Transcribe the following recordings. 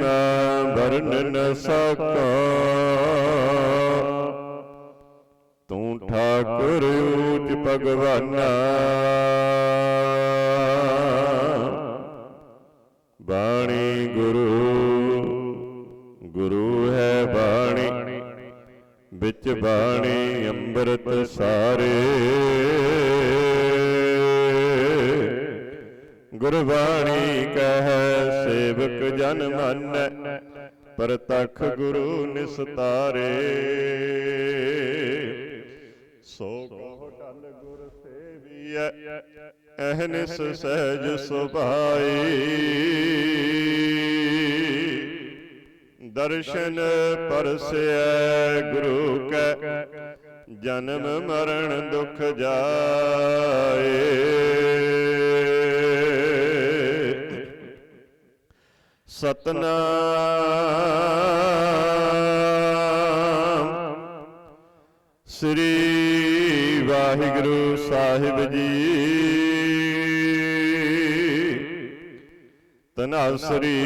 ਤੁਮਰੀ ਮਹਿਮਾ ਵਰਨ ਨ ਸਕਾ। ਤੂੰ ਠਾਕੁਰ ਊਚ ਭਗਵਾਨਾ। ਬਾਣੀ ਗੁਰੂ ਗੁਰੂ ਹੈ ਬਾਣੀ। ਵਿੱਚ ਬਾਣੀ ਅੰਮ੍ਰਿਤ ਸਾਰੇ। ਗੁਰਬਾਣੀ ਕਹੈ ਸੇਵਕ ਜਨ ਮੰਨੈ ਪ੍ਰਤਖ ਗੁਰੂ ਨਿਸਤਾਰੇ। ਸੋ ਕਹੋ ਟਲ ਗੁਰ ਸੇਵੀਐ ਅਹਨਿਸ ਸਹਿਜ ਸੁਭਾਈ। ਦਰਸ਼ਨ ਪਰਸੈ ਗੁਰੂ ਕੈ ਜਨਮ ਮਰਨ ਦੁਖ ਜਾਏ। ਸਤਨਾਮ। ਸ੍ਰੀ ਵਾਹਿਗੁਰੂ ਸਾਹਿਬ ਜੀ। ਤਨਾਸਰੀ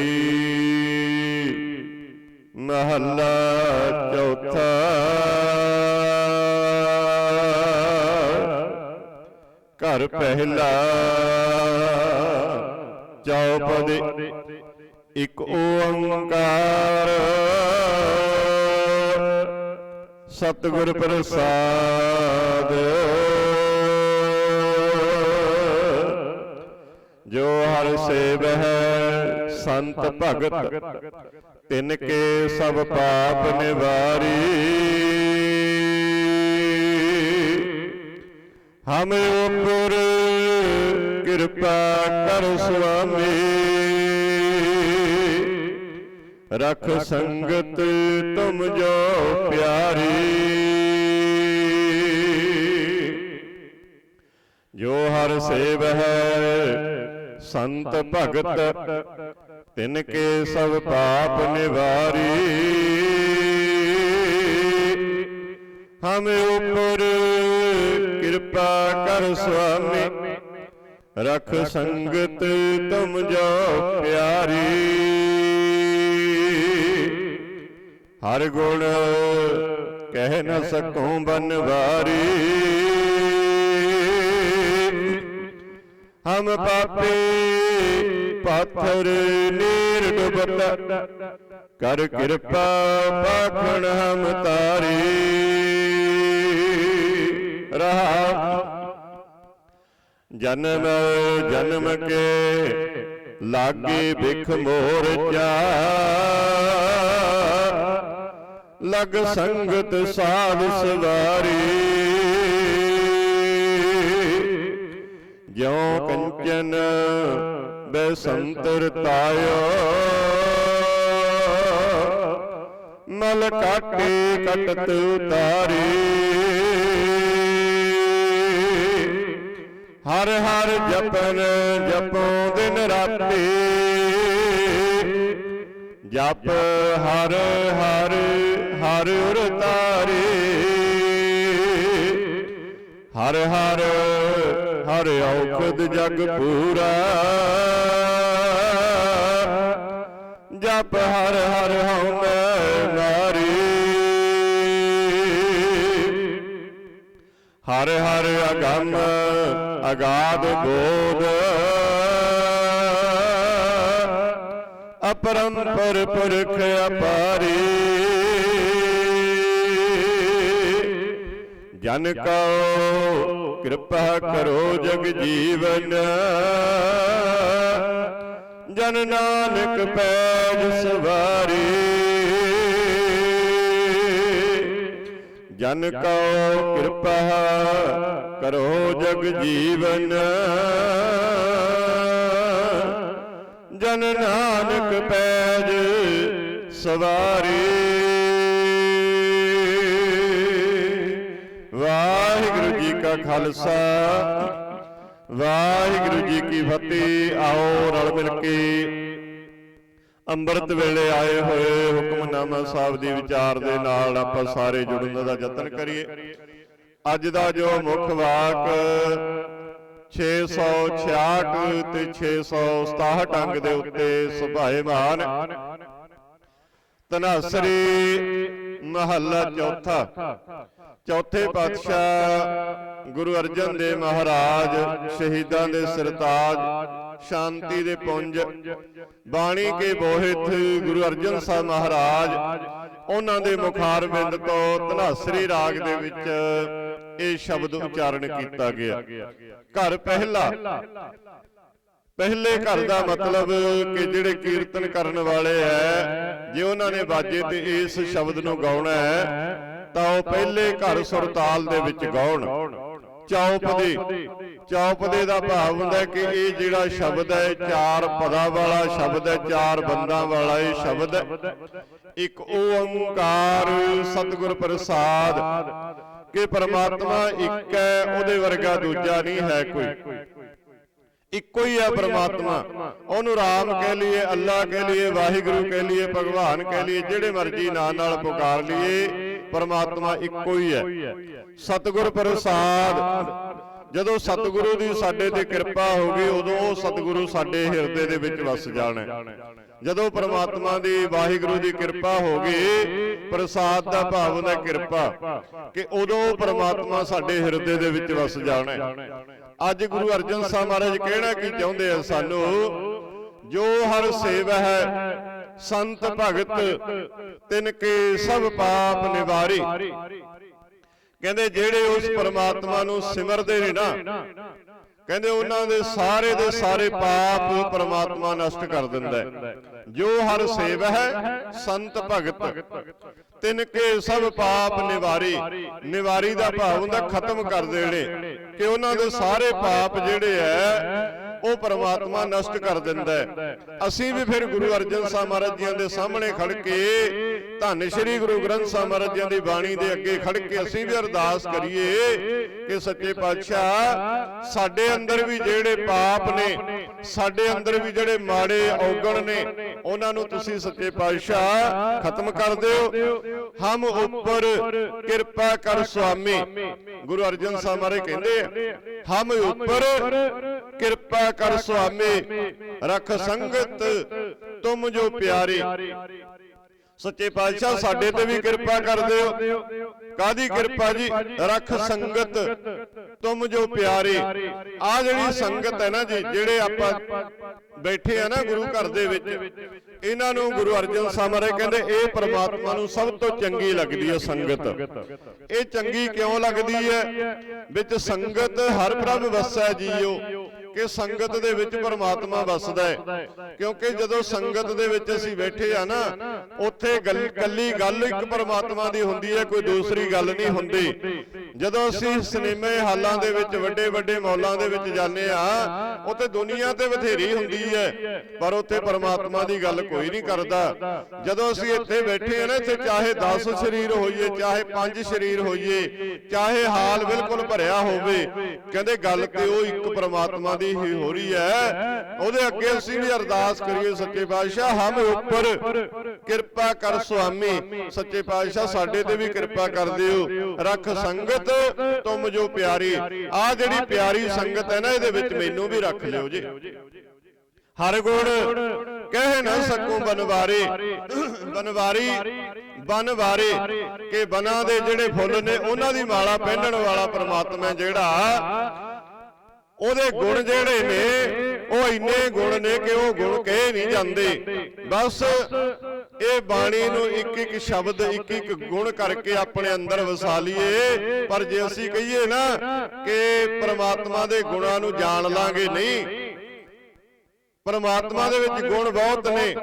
ਮਹੱਲਾ ਚੌਥਾ। ਘਰ ਪਹਿਲਾ ਚੌਪਦੀ। ਇਕ ਓੰਕਾਰ। ਸਤਿਗੁਰ ਪ੍ਰਸਾਦ। ਜੋ ਹਰ ਸੇਵ ਹੈ, ਸੰਤ ਭਗਤ ਤਿਨ ਕੇ ਸਭ ਪਾਪ ਨਿਵਾਰੀ। ਹਮ ਉਪਰ ਕਿਰਪਾ ਕਰ ਸੁਆਮੀ। ਰਖ ਸੰਗਤ ਤੁਮ ਜੋ ਪਿਆਰੀ। ਜੋ ਹਰ ਸੇਵ ਹੈ ਸੰਤ ਭਗਤ ਤਿਨ ਕੇ ਸਭ ਪਾਪ ਨਿਵਾਰੀ। ਹਮ ਉਪਰ ਕਿਰਪਾ ਕਰ ਸੁਆਮੀ। ਰਖ ਸੰਗਤ ਤੁਮ ਜੋ ਪਿਆਰੀ। ਹਰ ਗੁਣ ਕਹਿ ਨ ਸਕੂੰ ਬਨਵਾਰੀ। ਹਮ ਪਾਪੇ ਪਾਥਰ ਨੀਰ ਡੁਬਤ ਕਰ ਕਿਰਪਾ ਪਾਖਣ ਹਮ ਤਾਰੀ। ਰਹਾ ਜਨਮ ਜਨਮ ਕੇ ਲਾਗੇ ਬਿਖ ਮੋਰ ਚਾ ਲਗ ਸੰਗਤ ਸਾਧ ਸਵਾਰੀ ਜਿਉ ਕੰਚਨ ਬੈਸੰਤਰ ਤਾਇਓ। ਮਲ ਕਾਟੇ ਕਟਤ ਉਤਾਰੀ। ਹਰ ਹਰ ਜਪਨ ਜਪੋ ਦਿਨ ਰਾਤੀ। ਜਪ ਹਰ ਹਰ ਹਰ ਉਰ ਹਰ ਹਰ ਹਰ ਔਖਦ ਜਗ ਪੂਰਾ। ਜਪ ਹਰ ਹਰ ਹਉਮੈ ਮਾਰੀ ਹਰ ਹਰ ਅਗੰਮ ਅਗਾਧ ਬੋਧ ਅਪਰੰਪਰ ਪੁਰਖ ਅਪਾਰੀ। ਜਨ ਕੋ ਕਿਰਪਾ ਕਰੋ ਜਗ ਜੀਵਨ। ਜਨ ਨਾਨਕ ਪੈਜ ਸਵਾਰੀ। ਜਨ ਕੋ ਕਿਰਪਾ ਕਰੋ ਜਗ ਜੀਵਨ। ਜਨ ਨਾਨਕ ਪੈਜ ਸਵਾਰੀ। ਵਾਹਿਗੁਰੂ ਜੀ ਕਾ ਖਾਲਸਾ, ਵਾਹਿਗੁਰੂ ਜੀ ਕੀ ਫਤਿਹ। ਆਓ ਰਲ ਮਿਲ ਕੇ ਅੰਮ੍ਰਿਤ ਵੇਲੇ ਆਏ ਹੋਏ ਹੁਕਮਨਾਮਾ ਸਾਹਿਬ ਦੀ ਵਿਚਾਰ ਦੇ ਨਾਲ ਆਪਾਂ ਸਾਰੇ ਜੁੜਨ ਦਾ ਯਤਨ ਕਰੀਏ। ਅੱਜ ਦਾ ਜੋ ਮੁੱਖ ਵਾਕ 666 ਤੇ 667 ਅੰਗ ਦੇ ਉੱਤੇ ਸੁਭਾਏਮਾਨ ਤਨਾਸਰੀ ਮਹੱਲਾ ਚੌਥਾ ਚੌਥੇ ਪਾਤਸ਼ਾਹ ਗੁਰੂ ਅਰਜਨ ਦੇਵ ਮਹਾਰਾਜ ਸ਼ਹੀਦਾਂ ਦੇ ਸਰਤਾਜ ਸ਼ਾਂਤੀ ਦੇ ਪੁੰਜ। ਬਾਣੀ ਕੇ ਬੋਹਿਤ ਗੁਰੂ ਅਰਜਨ ਸਾਹਿਬ ਮਹਾਰਾਜ ਉਹਨਾਂ ਦੇ ਮੁਖਾਰਬਿੰਦ ਤੋਂ ਧਨਾਸਰੀ ਰਾਗ ਦੇ ਵਿੱਚ ਇਹ ਸ਼ਬਦ ਉਚਾਰਨ ਕੀਤਾ ਗਿਆ। ਘਰ ਪਹਿਲਾ ਪਹਿਲੇ। ਘਰ ਦਾ ਮਤਲਬ ਕਿ ਜਿਹੜੇ ਕੀਰਤਨ ਕਰਨ ਵਾਲੇ ਐ ਜੇ ਉਹਨਾਂ ਨੇ ਬਾਜੇ ਤੇ ਇਸ ਸ਼ਬਦ ਨੂੰ ਗਾਉਣਾ ਹੈ ਤਾਂ ਉਹ ਪਹਿਲੇ ਘਰ ਸੁਰਤਾਲ ਦੇ ਵਿੱਚ ਗਾਉਣ। ਚੌਪਦੇ। ਚੌਪਦੇ ਦਾ ਭਾਵ ਹੁੰਦਾ ਕਿ ਇਹ ਜਿਹੜਾ ਸ਼ਬਦ ਹੈ, ਚਾਰ ਪਦਾਂ ਵਾਲਾ ਸ਼ਬਦ ਹੈ, ਚਾਰ ਬੰਦਾਂ ਵਾਲਾ ਇਹ ਸ਼ਬਦ ਇੱਕ ਓੰਕਾਰ ਸਤਿਗੁਰ ਪ੍ਰਸਾਦ ਕਿ ਪਰਮਾਤਮਾ ਇੱਕ ਹੈ, ਉਹਦੇ ਵਰਗਾ ਦੂਜਾ ਨਹੀਂ ਹੈ ਕੋਈ। ਇੱਕੋ ਹੀ ਹੈ ਪਰਮਾਤਮਾ। ਉਹਨੂੰ ਰਾਮ ਕਹਿ ਲਈਏ, ਅੱਲਾ ਕਹਿ ਲਈਏ, ਵਾਹਿਗੁਰੂ ਕਹਿ ਲਈਏ, ਭਗਵਾਨ ਕਹਿ ਲਈਏ, ਜਿਹੜੇ ਮਰਜ਼ੀ ਨਾਂ ਨਾਲ ਪੁਕਾਰ ਲਈਏ, ਪਰਮਾਤਮਾ ਇੱਕੋ ਹੀ ਹੈ। ਸਤਿਗੁਰ ਪ੍ਰਸਾਦ ਜਦੋਂ ਸਤਿਗੁਰੂ ਦੀ ਸਾਡੇ ਤੇ ਕਿਰਪਾ ਹੋ ਗਈ, ਉਦੋਂ ਉਹ ਸਤਿਗੁਰੂ ਸਾਡੇ ਹਿਰਦੇ ਦੇ ਵਿੱਚ ਵਸ ਜਾਣਾ। ਜਦੋਂ ਪ੍ਰਮਾਤਮਾ ਦੀ ਵਾਹਿਗੁਰੂ ਦੀ ਕਿਰਪਾ ਹੋ ਗਈ, ਪ੍ਰਸਾਦ ਦਾ ਭਾਵ ਹੁੰਦਾ ਕਿਰਪਾ, ਕਿ ਉਦੋਂ ਪ੍ਰਮਾਤਮਾ ਸਾਡੇ ਹਿਰਦੇ ਦੇ ਵਿੱਚ ਵਸ ਜਾਣਾ। ਅੱਜ ਗੁਰੂ ਅਰਜਨ ਸਾਹਿਬ ਮਹਾਰਾਜ ਕਹਿਣਾ ਕੀ ਚਾਹੁੰਦੇ ਆ ਸਾਨੂੰ? ਜੋ ਹਰ ਸੇਵ ਹੈ, ਸੰਤ ਭਗਤ, ਤਿਨ ਕੇ ਸਭ ਪਾਪ ਨਿਵਾਰੀ। ਕਹਿੰਦੇ ਜਿਹੜੇ ਉਸ ਪਰਮਾਤਮਾ ਨੂੰ ਸਿਮਰਦੇ ਨੇ ਨਾ ਕਹਿੰਦੇ ਉਹਨਾਂ ਦੇ ਸਾਰੇ ਦੇ ਸਾਰੇ ਪਾਪ ਪਰਮਾਤਮਾ ਨਸ਼ਟ ਕਰ ਦਿੰਦਾ ਜੋ ਹਰ ਸੇਵ ਹੈ ਸੰਤ ਭਗਤ। ਤਿਨ ਕੇ ਸਭ ਪਾਪ ਨਿਵਾਰੀ। ਨਿਵਾਰੀ। ਦਾ ਭਾਵ ਹੁੰਦਾ ਖਤਮ ਕਰ ਦੇਣੇ। ਕਿ ਉਹਨਾਂ ਦੇ ਸਾਰੇ ਪਾਪ ਜਿਹੜੇ ਐ ਉਹ ਪਰਮਾਤਮਾ ਨਸ਼ਟ ਕਰ ਦਿੰਦਾ ਹੈ। ਅਸੀਂ ਵੀ ਫਿਰ ਗੁਰੂ ਅਰਜਨ ਸਾਹਿਬ ਮਹਾਰਾਜ ਜੀਆਂ ਦੇ ਸਾਹਮਣੇ ਖੜ ਕੇ ਧੰਨ ਸ਼੍ਰੀ ਗੁਰੂ ਗ੍ਰੰਥ ਸਾਹਿਬ ਮਹਾਰਾਜ ਜੀਆਂ ਦੀ ਬਾਣੀ ਦੇ ਅੱਗੇ ਖੜ ਕੇ ਅਸੀਂ ਵੀ ਅਰਦਾਸ ਕਰੀਏ ਕਿ ਸੱਚੇ ਪਾਤਸ਼ਾਹ ਸਾਡੇ ਅੰਦਰ ਵੀ ਜਿਹੜੇ ਪਾਪ ਨੇ ਸਾਡੇ ਅੰਦਰ ਵੀ ਜਿਹੜੇ ਮਾੜੇ ਔਗਣ ਨੇ, ਉਹਨਾਂ ਨੂੰ ਤੁਸੀਂ ਸੱਚੇ ਪਾਤਸ਼ਾਹ ਖਤਮ ਕਰ ਦਿਓ। ਹਮ ਉੱਪਰ ਕਿਰਪਾ ਕਰ ਸੁਆਮੀ। ਗੁਰੂ ਅਰਜਨ ਸਾਹਿਬ ਮਹਾਰਾਜ ਕਹਿੰਦੇ ਆ, ਹਮ ਉੱਪਰ ਕਿਰਪਾ ਕਰ ਸੁਆਮੀ। ਰਖ ਸੰਗਤ ਤੁਮ ਜੋ ਪਿਆਰੇ। ਸੱਚੇ ਪਾਤਸ਼ਾਹ ਸਾਡੇ ਤੇ ਵੀ ਕਿਰਪਾ ਕਰ ਦਿਓ। ਕਾਦੀ ਕਿਰਪਾ ਜੀ? ਰਖ ਸੰਗਤ ਤੁਮ ਜੋ ਪਿਆਰੇ। ਆ ਜਿਹੜੀ ਸੰਗਤ ਹੈ ਨਾ ਜੀ ਜਿਹੜੇ ਆਪਾਂ ਬੈਠੇ ਆ ਨਾ ਗੁਰੂ ਘਰ ਦੇ ਵਿੱਚ ਇਹਨਾਂ ਨੂੰ ਗੁਰੂ ਅਰਜਨ ਸਾਹਿਬ ਕਹਿੰਦੇ ਇਹ ਪ੍ਰਮਾਤਮਾ ਨੂੰ ਸਭ ਤੋਂ ਚੰਗੀ ਲੱਗਦੀ ਹੈ ਸੰਗਤ। ਇਹ ਚੰਗੀ ਕਿਉਂ ਲੱਗਦੀ ਹੈ? ਵਿੱਚ ਸੰਗਤ ਹਰ ਪ੍ਰਭ ਵਸੈ ਜੀਓ। ਕਿ ਸੰਗਤ ਦੇ ਵਿੱਚ ਪਰਮਾਤਮਾ ਵਸਦਾ ਹੈ। ਕਿਉਂਕਿ ਜਦੋਂ ਸੰਗਤ ਦੇ ਵਿੱਚ ਅਸੀਂ ਬੈਠੇ ਆ ਨਾ ਉੱਥੇ ਗੱਲ ਕੱਲੀ ਗੱਲ ਇੱਕ ਪਰਮਾਤਮਾ ਦੀ ਹੁੰਦੀ ਹੈ ਕੋਈ ਦੂਸਰੀ ਗੱਲ ਨਹੀਂ ਹੁੰਦੀ। ਜਦੋਂ ਅਸੀਂ ਸਿਨੇਮੇ ਹਾਲਾਂ ਦੇ ਵਿੱਚ ਵੱਡੇ ਵੱਡੇ ਮੌਲਾਂ ਦੇ ਵਿੱਚ ਜਾਂਦੇ ਆ ਉੱਥੇ ਦੁਨੀਆ ਤੇ ਬਥੇਰੀ ਹੁੰਦੀ ਹੈ ਪਰ ਉੱਥੇ ਪਰਮਾਤਮਾ ਦੀ ਗੱਲ ਕੋਈ ਨਹੀਂ ਕਰਦਾ। ਜਦੋਂ ਅਸੀਂ ਇੱਥੇ ਬੈਠੇ ਆ ਨਾ ਇੱਥੇ ਚਾਹੇ 10 ਸਰੀਰ ਹੋਈਏ ਚਾਹੇ 5 ਸਰੀਰ ਹੋਈਏ ਚਾਹੇ ਹਾਲ ਬਿਲਕੁਲ ਭਰਿਆ ਹੋਵੇ ਕਹਿੰਦੇ ਗੱਲ ਤੇ ਉਹ ਇੱਕ ਪਰਮਾਤਮਾ ਦੀ ਹੀ ਹੋ ਰਹੀ ਹੈ। ਉਹਦੇ ਅੱਗੇ ਅਸੀਂ ਵੀ ਅਰਦਾਸ ਕਰੀਏ ਸੱਚੇ ਪਾਤਸ਼ਾਹ ਹਮ ਉੱਪਰ ਕਿਰਪਾ ਕਰ ਸੁਆਮੀ। ਸੱਚੇ ਪਾਤਸ਼ਾਹ ਸਾਡੇ ਤੇ ਵੀ ਕਿਰਪਾ ਕਰ ਦਿਓ। ਰੱਖ ਸੰਗਤ ਤੁਮ ਜੋ ਪਿਆਰੀ। ਆ ਜਿਹੜੀ ਪਿਆਰੀ ਸੰਗਤ ਹੈ ਨਾ ਇਹਦੇ ਵਿੱਚ ਮੈਨੂੰ ਵੀ ਰੱਖ ਲਿਓ ਜੀ। ਹਰ ਗੁਣ ਕਹਿ ਨਾ ਸਕੂ ਬਨਵਾਰੇ। ਬਨਵਾਰੀ। ਬਨਵਾਰੇ ਕਿ ਬਨਾਂ ਦੇ ਜਿਹੜੇ ਫੁੱਲ ਨੇ ਉਹਨਾਂ ਦੀ ਮਾਲਾ ਪਹਿਨਣ ਵਾਲਾ ਪ੍ਰਮਾਤਮਾ ਜਿਹੜਾ ਉਹਦੇ ਗੁਣ ਜਿਹੜੇ ਨੇ ਉਹ ਇੰਨੇ ਗੁਣ ਨੇ ਕਿ ਉਹ ਗੁਣ ਕਹੇ ਨਹੀਂ ਜਾਂਦੇ। ਬਸ ਇਹ ਬਾਣੀ ਨੂੰ ਇੱਕ ਇੱਕ ਸ਼ਬਦ ਇੱਕ ਇੱਕ ਗੁਣ ਕਰਕੇ ਆਪਣੇ ਅੰਦਰ ਵਸਾ ਲਈਏ। ਪਰ ਜੇ ਅਸੀਂ ਕਹੀਏ ਨਾ ਕਿ ਪ੍ਰਮਾਤਮਾ ਦੇ ਗੁਣਾਂ ਨੂੰ ਜਾਣ ਲਾਂਗੇ ਨਹੀਂ। ਪਰਮਾਤਮਾ ਦੇ ਵਿੱਚ ਗੁਣ ਬਹੁਤ ਨੇ।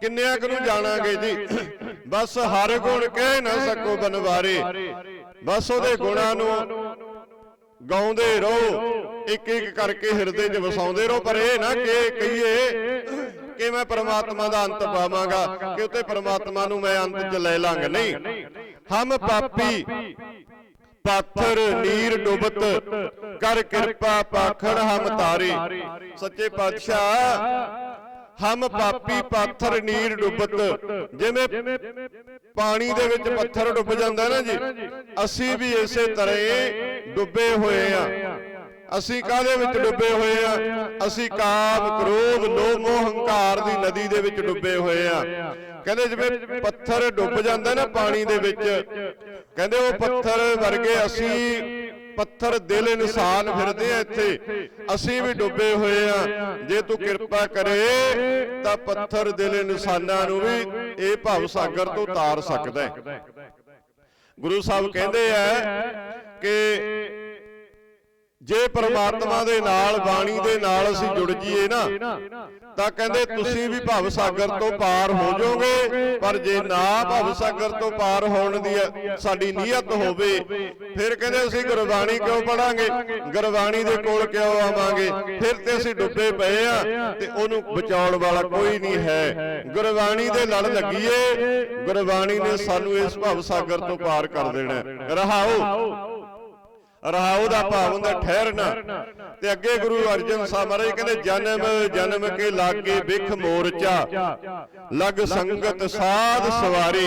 ਕਿੰਨਿਆਂ ਕੁ ਨੂੰ ਜਾਣਾਂਗੇ ਜੀ? ਬਸ ਹਰ ਗੁਣ ਕਹਿ ਨਾ ਸਕੋ ਬਨਵਾਰੇ। ਬਸ ਉਹਦੇ ਗੁਣਾਂ ਨੂੰ ਗਾਉਂਦੇ ਰਹੋ। ਇੱਕ ਇੱਕ ਕਰਕੇ ਹਿਰਦੇ 'ਚ ਵਸਾਉਂਦੇ ਰਹੋ, ਪਰ ਇਹ ਨਾ ਕਿ ਕਹੀਏ ਕਿ ਮੈਂ ਪਰਮਾਤਮਾ ਦਾ ਅੰਤ ਪਾਵਾਂਗਾ, ਕਿ ਉਤੇ ਪਰਮਾਤਮਾ ਨੂੰ ਮੈਂ ਅੰਤ ਚ ਲੈ ਲਾਂਗਾ। ਨਹੀਂ। ਹਮ ਪਾਪੀ, ਪਾਥਰ ਨੀਰ ਡੁਬਤ, ਕਰ ਕਿਰਪਾ ਪਾਖੜ ਹਮ ਤਾਰੇ। ਸੱਚੇ ਪਾਤਸ਼ਾਹ ਹਮ ਪਾਪੀ ਪਾਥਰ ਨੀਰ ਡੁਬਤ। ਜਿਵੇਂ ਪਾਣੀ ਦੇ ਵਿੱਚ ਪੱਥਰ ਡੁੱਬ ਜਾਂਦਾ ਨਾ ਜੀ ਅਸੀਂ ਵੀ ਇਸੇ ਤਰ੍ਹਾਂ ਡੁੱਬੇ ਹੋਏ ਆ। ਅਸੀਂ ਕਾਹਦੇ ਵਿੱਚ ਡੁੱਬੇ ਹੋਏ ਆ? ਅਸੀਂ ਕਾਮ ਕ੍ਰੋਧ ਲੋਭ ਮੋਹ ਹੰਕਾਰ ਦੀ ਨਦੀ ਦੇ ਵਿੱਚ ਡੁੱਬੇ ਹੋਏ ਆ। ਕਹਿੰਦੇ ਜਿਵੇਂ ਪੱਥਰ ਡੁੱਬ ਜਾਂਦਾ ਨਾ ਪਾਣੀ ਦੇ ਵਿੱਚ। ਕਹਿੰਦੇ ਉਹ ਪੱਥਰ ਵਰਗੇ ਅਸੀਂ ਪੱਥਰ ਦਿਲ ਇਨਸਾਨ ਫਿਰਦੇ ਆ ਇੱਥੇ। ਅਸੀਂ ਵੀ ਡੁੱਬੇ ਹੋਏ ਆ। ਜੇ ਤੂੰ ਕਿਰਪਾ ਕਰੇ, ਤਾਂ ਪੱਥਰ ਦਿਲ ਇਨਸਾਨਾਂ ਨੂੰ ਵੀ ਇਹ ਭਵ ਸਾਗਰ ਤੋਂ ਤਾਰ ਸਕਦਾ ਹੈ। ਗੁਰੂ ਸਾਹਿਬ ਕਹਿੰਦੇ ਆ ਕਿ ਜੇ ਪ੍ਰਮਾਤਮਾ ਦੇ ਨਾਲ ਬਾਣੀ ਦੇ ਨਾਲ ਅਸੀਂ ਜੁੜ ਜਾਈਏ ਨਾ ਤਾਂ ਕਹਿੰਦੇ ਤੁਸੀਂ ਵੀ ਭਵ ਸਾਗਰ ਤੋਂ ਪਾਰ ਹੋ ਜਾਓਗੇ ਪਰ ਜੇ ਨਾ ਭਵ ਸਾਗਰ ਤੋਂ ਪਾਰ ਹੋਣ ਦੀ ਸਾਡੀ ਨੀਅਤ ਹੋਵੇ ਫਿਰ ਕਹਿੰਦੇ ਅਸੀਂ ਗੁਰਬਾਣੀ ਕਿਉਂ ਪੜਾਂਗੇ ਗੁਰਬਾਣੀ ਦੇ ਕੋਲ ਕਿਉਂ ਆਵਾਂਗੇ? ਫਿਰ ਤੇ ਅਸੀਂ ਡੁੱਬੇ ਪਏ ਆ ਤੇ ਉਹਨੂੰ ਬਚਾਉਣ ਵਾਲਾ ਕੋਈ ਨਹੀਂ ਹੈ। ਗੁਰਬਾਣੀ ਦੇ ਲੜ ਲੱਗੀਏ ਗੁਰਬਾਣੀ ਨੇ ਸਾਨੂੰ ਇਸ ਭਵ ਸਾਗਰ ਤੋਂ ਪਾਰ ਕਰ ਦੇਣਾ ਰਹਾਓ। ਰਹਾਉ ਦਾ ਭਾਵ ਹੁੰਦਾ ਠਹਿਰਨਾ। ਤੇ ਅੱਗੇ ਗੁਰੂ ਅਰਜਨ ਸਾਹਿਬ ਮਹਾਰਾਜ ਕਹਿੰਦੇ ਜਨਮ ਜਨਮ ਕੇ ਲਾਗੇ ਬਿਖ ਮੋਰਚਾ। ਲਗ ਸੰਗਤ ਸਾਧ ਸਵਾਰੀ।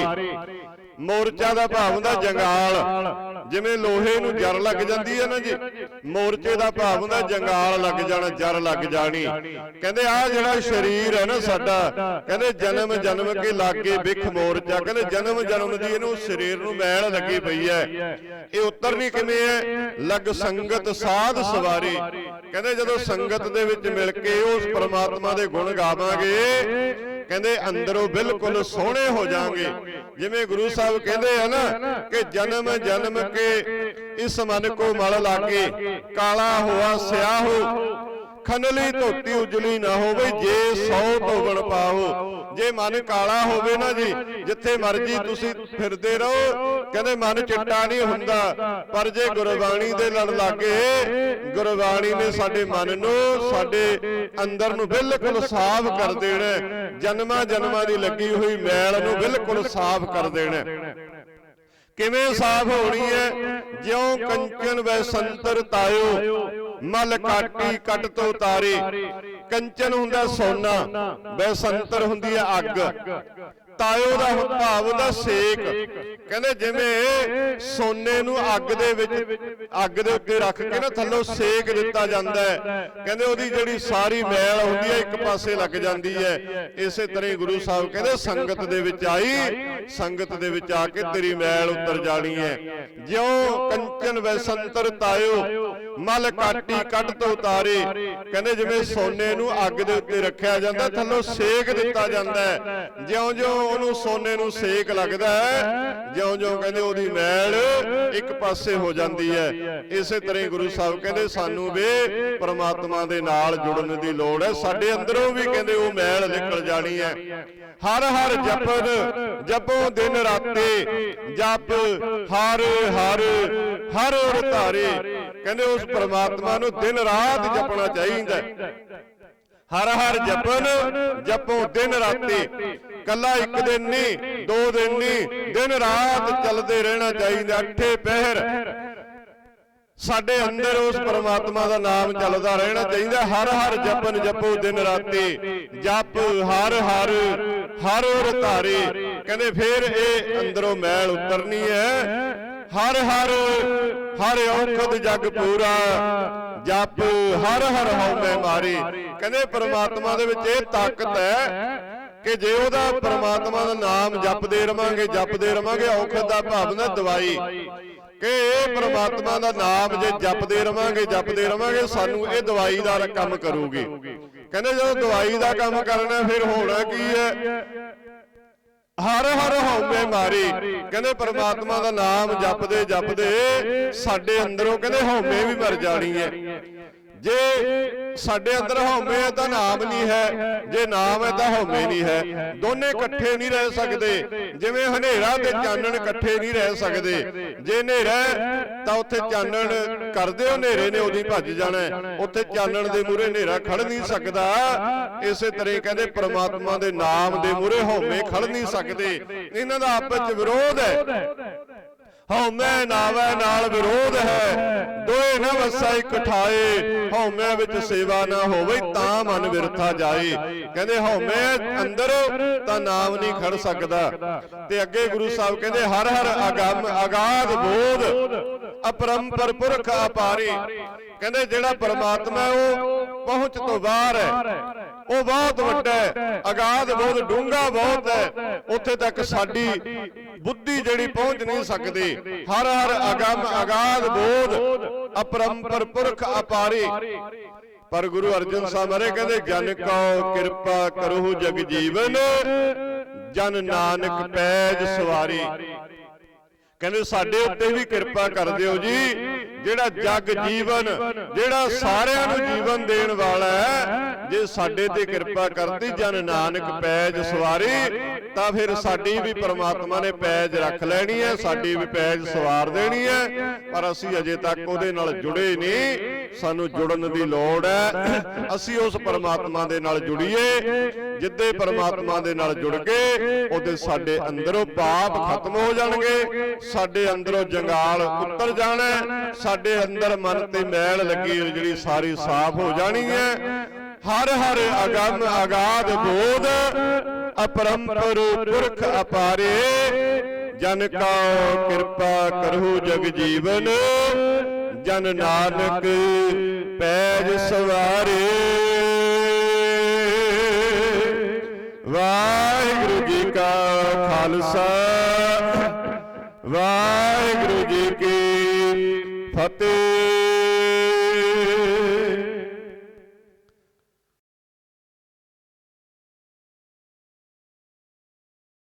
ਮੋਰਚਾ ਦਾ ਭਾਵ ਹੁੰਦਾ ਜੰਗਾਲ। ਜਿਵੇਂ ਲੋਹੇ ਨੂੰ ਜਰ ਲੱਗ ਜਾਂਦੀ ਹੈ ਨਾ ਜੀ। ਮੋਰਚੇ ਦਾ ਭਾਵ ਹੁੰਦਾ ਜੰਗਾਲ ਲੱਗ ਜਾਣਾ ਜਰ ਲੱਗ ਜਾਣੀ। ਕਹਿੰਦੇ ਆ ਜਿਹੜਾ ਸਰੀਰ ਹੈ ਨਾ ਸਾਡਾ ਕਹਿੰਦੇ ਜਨਮ ਜਨਮ ਕੇ ਲਾਗੇ ਬਿਖ ਮੋਰਚਾ ਕਹਿੰਦੇ ਜਨਮ ਜਨਮ ਦੀ ਇਹਨੂੰ ਸਰੀਰ ਨੂੰ ਮੈਲ ਲੱਗੀ ਪਈ ਹੈ। ਇਹ ਉਤਰਨੀ ਕਿਵੇਂ ਹੈ? ਲਗ ਸੰਗਤ ਸਾਧ ਸਵਾਰੀ। ਕਹਿੰਦੇ ਜਦੋਂ ਸੰਗਤ ਦੇ ਵਿੱਚ ਮਿਲ ਕੇ ਉਸ ਪ੍ਰਮਾਤਮਾ ਦੇ ਗੁਣ ਗਾਵਾਂਗੇ ਕਹਿੰਦੇ ਅੰਦਰੋਂ ਬਿਲਕੁਲ ਸੋਹਣੇ ਹੋ ਜਾਾਂਗੇ ਜਿਵੇਂ ਗੁਰੂ ਸਾਹਿਬ ਕਹਿੰਦੇ ਆ ਨਾ ਕਿ ਜਨਮ ਜਨਮ ਕੇ ਇਸ ਮਨ ਕੋ ਮਲ ਲਾਗੇ ਕਾਲਾ ਹੋਆ ਸਿਆਹੋ ਖਨਲੀ ਧੋਤੀ ਉਜਲੀ ਨਾ ਹੋਵੇ ਜੇ ਸੌ ਧੋਵਣ ਪਾਓ ਜੇ ਮਨ ਕਾਲਾ ਹੋਵੇ ਨਾ ਜੀ ਜਿੱਥੇ ਮਰਜ਼ੀ ਤੁਸੀਂ ਫਿਰਦੇ ਰਹੋ ਕਹਿੰਦੇ ਮਨ ਚਿੱਟਾ ਨਹੀਂ ਹੁੰਦਾ। ਪਰ ਜੇ ਗੁਰਬਾਣੀ ਦੇ ਲੜ ਲਾਗੇ ਗੁਰਬਾਣੀ ਨੇ ਸਾਡੇ ਮਨ ਨੂੰ ਸਾਡੇ ਅੰਦਰ ਨੂੰ ਬਿਲਕੁਲ ਸਾਫ਼ ਕਰ ਦੇਣਾ ਜਨਮਾਂ ਜਨਮਾਂ ਦੀ ਲੱਗੀ ਹੋਈ ਮੈਲ ਨੂੰ ਬਿਲਕੁਲ ਸਾਫ਼ ਕਰ ਦੇਣਾ ਕਿਵੇਂ ਸਾਫ਼ ਹੋਣੀ ਹੈ? ਜਿਉ ਕੰਚਨ ਵੈ ਸੰਤਰ ਤਾਇਓ। ਮਲ ਕਾਟੀ ਕੱਟ ਤੋਂ ਤਾਰੇ ਕੰਚਨ ਹੁੰਦਾ ਸੋਨਾ ਵੈ ਸੰਤਰ ਹੁੰਦੀ ਹੈ ਅੱਗ। ਤਾਇਓ ਦਾ ਭਾਵ ਹੁੰਦਾ ਸੇਕ। ਕਹਿੰਦੇ ਜਿਵੇਂ ਸੋਨੇ ਨੂੰ ਅੱਗ ਦੇ ਵਿੱਚ ਅੱਗ ਦੇ ਉੱਤੇ ਰੱਖ ਕੇ ਨਾ ਥੱਲੋਂ ਸੇਕ ਦਿੱਤਾ ਜਾਂਦਾ ਹੈ। ਕਹਿੰਦੇ ਉਹਦੀ ਜਿਹੜੀ ਸਾਰੀ ਮੈਲ ਹੁੰਦੀ ਹੈ ਇੱਕ ਪਾਸੇ ਲੱਗ ਜਾਂਦੀ ਹੈ। ਇਸੇ ਤਰ੍ਹਾਂ ਹੀ ਗੁਰੂ ਸਾਹਿਬ ਕਹਿੰਦੇ ਸੰਗਤ ਦੇ ਵਿੱਚ ਆਈ। ਸੰਗਤ ਦੇ ਵਿੱਚ ਆ ਕੇ ਤੇਰੀ ਮੈਲ ਉਤਰ ਜਾਣੀ ਹੈ। ਜਿਉ ਕੰਚਨ ਵੈਸੰਤਰ ਤਾਇਓ ਮਲ ਕਾਟੀ ਕੱਟ ਤੋਂ ਉਤਾਰੇ। ਕਹਿੰਦੇ ਜਿਵੇਂ ਸੋਨੇ ਨੂੰ ਅੱਗ ਦੇ ਉੱਤੇ ਰੱਖਿਆ ਜਾਂਦਾ ਥੱਲੋਂ ਸੇਕ ਦਿੱਤਾ ਜਾਂਦਾ ਹੈ। ਜਿਉਂ-ਜਿਉਂ ਉਹਨੂੰ ਸੋਨੇ ਨੂੰ ਸੇਕ ਲੱਗਦਾ ਹੈ। ਜਿਉਂ-ਜਿਉਂ ਕਹਿੰਦੇ ਉਹਦੀ ਮੈਲ ਇੱਕ ਪਾਸੇ ਹੋ ਜਾਂਦੀ ਹੈ। ਇਸੇ ਤਰ੍ਹਾਂ ਗੁਰੂ ਸਾਹਿਬ ਕਹਿੰਦੇ, ਸਾਨੂੰ ਵੀ ਪਰਮਾਤਮਾ ਦੇ ਨਾਲ ਜੁੜਨ ਦੀ ਲੋੜ ਹੈ। ਸਾਡੇ ਅੰਦਰੋਂ ਵੀ ਕਹਿੰਦੇ ਉਹ ਮੈਲ ਨਿਕਲ ਜਾਣੀ ਹੈ। ਹਰ ਹਰ ਜਪਨ, ਜਪੋ ਦਿਨ ਰਾਤੇ, ਜਪ ਹਰ ਹਰ ਹਰ ਔਰ ਧਾਰੇ। ਕਹਿੰਦੇ ਉਸ ਪਰਮਾਤਮਾ ਨੂੰ ਦਿਨ ਰਾਤ ਜਪਣਾ ਚਾਹੀਦਾ ਹਰ ਹਰ ਜਪਨ, ਜਪੋ ਦਿਨ ਰਾਤੇ। ਕੱਲਾ ਇੱਕ ਦਿਨ ਨਹੀਂ ਦੋ ਦਿਨ ਨਹੀਂ ਦਿਨ ਰਾਤ ਚੱਲਦੇ ਰਹਿਣਾ ਚਾਹੀਦਾ ਅੱਠੇ ਪਹਿਰ ਸਾਡੇ ਅੰਦਰ ਉਸ ਪਰਮਾਤਮਾ ਦਾ ਨਾਮ ਚੱਲਦਾ ਰਹਿਣਾ ਚਾਹੀਦਾ ਹਰ ਹਰ ਜਪਨ ਜਪੋ ਦਿਨ ਰਾਤੇ ਜਪ ਹਰ ਹਰ ਹਰ ਧਾਰੇ ਕਹਿੰਦੇ ਫੇਰ ਇਹ ਅੰਦਰੋਂ ਮੈਲ ਉਤਰਨੀ ਹੈ ਹਰ ਹਰ ਹਰ ਔਖਦ ਜਗ ਪੂਰਾ ਜਪ ਹਰ ਹਰ ਹਉਮੈ ਮਾਰੇ ਕਹਿੰਦੇ ਪਰਮਾਤਮਾ ਦੇ ਵਿੱਚ ਇਹ ਤਾਕਤ ਹੈ ਕਿ ਜੇ ਉਹਦਾ ਪਰਮਾਤਮਾ ਦਾ ਨਾਮ ਜਪਦੇ ਰਵਾਂਗੇ ਜਪਦੇ ਰਵਾਂਗੇ ਔਖਦ ਦਾ ਭਾਵਨਾ ਦਵਾਈ। ਕਿ ਇਹ ਪਰਮਾਤਮਾ ਦਾ ਨਾਮ ਜੇ ਜਪਦੇ ਰਵਾਂਗੇ ਜਪਦੇ ਰਵਾਂਗੇ, ਸਾਨੂੰ ਇਹ ਦਵਾਈ ਦਾ ਕੰਮ ਕਰੂਗੀ। ਕਹਿੰਦੇ ਜਦੋਂ ਦਵਾਈ ਦਾ ਕੰਮ ਕਰਨਾ, ਫਿਰ ਹੋਣਾ ਕੀ ਹੈ? ਹਰ ਹਰ ਹਉਮੈ ਮਾਰੀ। ਕਹਿੰਦੇ ਪਰਮਾਤਮਾ ਦਾ ਨਾਮ ਜਪਦੇ ਜਪਦੇ ਸਾਡੇ ਅੰਦਰੋਂ ਕਹਿੰਦੇ ਹਉਮੈ ਵੀ ਮਰ ਜਾਣੀ ਹੈ। ਜੇ ਸਾਡੇ ਅੰਦਰ ਹਉਮੈ ਹੈ ਤਾਂ ਨਾਮ ਨਹੀਂ ਹੈ। ਜੇ ਨਾਮ ਹੈ ਤਾਂ ਹਉਮੈ ਨਹੀਂ ਹੈ। ਦੋਨੇ ਇਕੱਠੇ ਨਹੀਂ ਰਹਿ ਸਕਦੇ। ਜਿਵੇਂ ਹਨੇਰਾ ਤੇ ਚਾਨਣ ਇਕੱਠੇ ਨਹੀਂ ਰਹਿ ਸਕਦੇ। ਜੇ ਹਨੇਰਾ ਤਾਂ ਉੱਥੇ ਚਾਨਣ ਕਰਦੇ ਹੋ ਹਨੇਰੇ ਨੇ ਉਹਦੀ ਭੱਜ ਜਾਣਾ। ਉੱਥੇ ਚਾਨਣ ਦੇ ਮੂਹਰੇ ਹਨੇਰਾ ਖੜ ਨਹੀਂ ਸਕਦਾ। ਇਸੇ ਤਰ੍ਹਾਂ ਕਹਿੰਦੇ ਪ੍ਰਮਾਤਮਾ ਦੇ ਨਾਮ ਦੇ ਮੂਹਰੇ ਹਉਮੈ ਖੜ ਨਹੀਂ ਸਕਦੇ। ਇਹਨਾਂ ਦਾ ਆਪਸ ਵਿੱਚ ਵਿਰੋਧ ਹੈ। ਹਉਮੈ ਨਾਵੈ ਨਾਲ ਵਿਰੋਧ ਹੈ। ਦੋਏ ਨਾ ਵਸਾ ਇਕਠਾਏ ਹਉਮੈ ਵਿੱਚ ਸੇਵਾ ਨਾ ਹੋਵੇ ਤਾਂ ਮਨ ਵਿਰਥਾ ਜਾਏ। ਕਹਿੰਦੇ ਹਉਮੈ ਅੰਦਰ ਤਾਂ ਨਾਮ ਨਹੀਂ ਖੜ ਸਕਦਾ। ਤੇ ਅੱਗੇ ਗੁਰੂ ਸਾਹਿਬ ਕਹਿੰਦੇ ਹਰ ਹਰ ਅਗੰਮ ਅਗਾਧ ਬੋਧ, ਅਪਰੰਪਰ ਪੁਰਖ ਅਪਾਰੀ। ਕਹਿੰਦੇ ਜਿਹੜਾ ਪਰਮਾਤਮਾ ਹੈ ਉਹ ਪਹੁੰਚ ਤੋਂ ਬਾਹਰ ਹੈ। ਉਹ ਬਹੁਤ ਵੱਡਾ ਹੈ। ਅਗਾਧ ਬਹੁਤ ਡੂੰਘਾ ਬਹੁਤ ਹੈ। ਉੱਥੇ ਤੱਕ ਸਾਡੀ ਬੁੱਧੀ ਜਿਹੜੀ ਪਹੁੰਚ ਨਹੀਂ ਸਕਦੀ। ਹਰ ਹਰ ਅਗੰਮ ਅਗਾਧ ਬੋਧ ਅਪਰੰਪਰ ਪੁਰਖ ਅਪਾਰੀ। ਪਰ ਗੁਰੂ ਅਰਜਨ ਸਾਹਿਬ ਮਰੇ ਕਹਿੰਦੇ ਜਨ ਕਉ ਕਿਰਪਾ ਕਰਹੁ ਜਗ ਜੀਵਨ। ਜਨ ਨਾਨਕ ਪੈਜ ਸਵਾਰੀ। ਕਹਿੰਦੇ ਸਾਡੇ ਉੱਤੇ ਵੀ ਕਿਰਪਾ ਕਰ ਦਿਓ ਜੀ। ਜਿਹੜਾ ਜਗ ਜੀਵਨ ਜਿਹੜਾ ਸਾਰਿਆਂ ਨੂੰ ਜੀਵਨ ਦੇਣ ਵਾਲਾ ਹੈ ਜੇ ਸਾਡੇ ਤੇ ਕਿਰਪਾ ਕਰਤੀ ਜਨ ਨਾਨਕ ਪੈਜ ਸਵਾਰੀ ਤਾਂ ਫਿਰ ਸਾਡੀ ਵੀ ਪ੍ਰਮਾਤਮਾ ਨੇ ਪੈਜ ਰੱਖ ਲੈਣੀ ਹੈ ਸਾਡੀ ਵੀ ਪੈਜ ਸਵਾਰ ਦੇਣੀ ਹੈ ਪਰ ਅਸੀਂ ਅਜੇ ਤੱਕ ਉਹਦੇ ਨਾਲ ਜੁੜੇ ਨਹੀਂ। ਸਾਨੂੰ ਜੁੜਨ ਦੀ ਲੋੜ ਹੈ। ਅਸੀਂ ਉਸ ਪਰਮਾਤਮਾ ਦੇ ਨਾਲ ਜੁੜੀਏ। ਜਿੱਦੇ ਪਰਮਾਤਮਾ ਦੇ ਨਾਲ ਜੁੜ ਗਏ ਉਹਦੇ ਸਾਡੇ ਅੰਦਰੋਂ ਪਾਪ ਖਤਮ ਹੋ ਜਾਣਗੇ। ਸਾਡੇ ਅੰਦਰੋਂ ਜੰਗਾਲ ਉੱਤਰ ਜਾਣਾ ਸਾਡੇ ਅੰਦਰ ਮਨ ਤੇ ਮੈਲ ਲੱਗੀ ਜਿਹੜੀ ਸਾਰੀ ਸਾਫ਼ ਹੋ ਜਾਣੀ ਹੈ। ਹਰ ਹਰ ਅਗੰਮ ਅਗਾਧ ਬੋਧ ਅਪਰੰਪਰ ਪੁਰਖ ਅਪਾਰੇ। ਜਨ ਕਾ ਕਿਰਪਾ ਕਰਹੁ ਜਗ ਜੀਵਨ। ਜਨ ਨਾਨਕ ਪੈਜ ਸਵਾਰੇ। ਵਾਹਿਗੁਰੂ ਜੀ ਕਾ ਖਾਲਸਾ। ਵਾਹਿਗੁਰੂ ਜੀ ਕੀ ਫਤਿਹ।